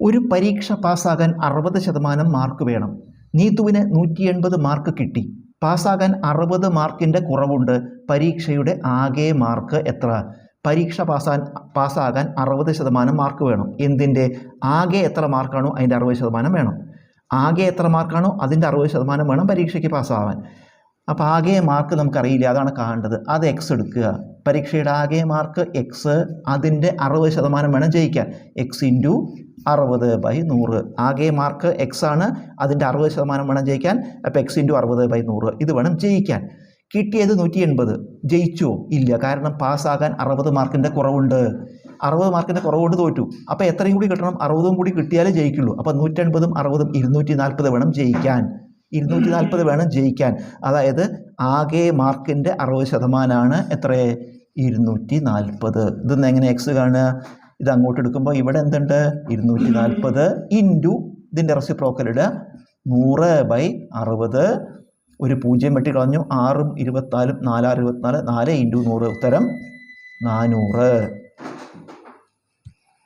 ഒരു പരീക്ഷ പാസ്സാകാൻ അറുപത് ശതമാനം മാർക്ക് വേണം. നീതുവിന് നൂറ്റി എൺപത് മാർക്ക് കിട്ടി. പാസ്സാകാൻ അറുപത് മാർക്കിന്റെ കുറവുണ്ട്. പരീക്ഷയുടെ ആകെ മാർക്ക് എത്ര? പരീക്ഷ പാസ്സാൻ പാസ്സാകാൻ അറുപത് ശതമാനം മാർക്ക് വേണം. എന്തിന്റെ ആകെ എത്ര മാർക്കാണോ അതിന്റെ അറുപത് ശതമാനം വേണം. ആകെ എത്ര മാർക്കാണോ അതിന്റെ അറുപത് ശതമാനം വേണം പരീക്ഷയ്ക്ക് പാസ്സാവാൻ. അപ്പോൾ ആകെ മാർക്ക് നമുക്കറിയില്ല? അതാണ് കാണേണ്ടത്. അത് എക്സ് എടുക്കുക. പരീക്ഷയുടെ ആകെ മാർക്ക് എക്സ് അതിന്റെ അറുപത് ശതമാനം വേണം ജയിക്കാൻ. എക്സ് ഇന്റു അറുപത് ബൈ നൂറ്. ആകെ മാർക്ക് എക്സ് ആണ് അതിന്റെ അറുപത് ശതമാനം വേണം ജയിക്കാൻ. അപ്പോൾ എക്സ് ഇന്റു അറുപത് ബൈ നൂറ്. ഇത് വേണം ജയിക്കാൻ. കിട്ടിയത് നൂറ്റി എൺപത് ജയിച്ചോ? ഇല്ല. കാരണം പാസ്സാകാൻ അറുപത് മാർക്കിന്റെ കുറവുണ്ട്. അറുപത് മാർക്കിന്റെ കുറവുകൊണ്ട് തോറ്റു. അപ്പോൾ എത്രയും കൂടി കിട്ടണം? അറുപതും കൂടി കിട്ടിയാലേ ജയിക്കുള്ളൂ. അപ്പോൾ നൂറ്റൻപതും അറുപതും ഇരുന്നൂറ്റി നാൽപ്പത് വേണം ജയിക്കാൻ. ഇരുന്നൂറ്റി നാൽപ്പത് വേണം ജയിക്കാൻ. അതായത് ആകെ മാർക്കിന്റെ അറുപത് ശതമാനമാണ് എത്ര? ഇരുന്നൂറ്റി നാൽപ്പത് ഇതൊന്ന് എങ്ങനെ എക്സ് കാണുക? ഇത് അങ്ങോട്ട് എടുക്കുമ്പോൾ ഇവിടെ എന്തുണ്ട്? ഇരുന്നൂറ്റി നാൽപ്പത് ഇന്റു ഇതിന്റെ റെസിപ്രോക്കൽ ഇടുക. നൂറ് ബൈ അറുപത്. ഒരു പൂജ്യം വെട്ടി കളഞ്ഞു ആറും ഇരുപത്തിനാലും നാലാറ് ഇരുപത്തിനാല് നാല് ഇന്റു നൂറ്. ഉത്തരം നാനൂറ്.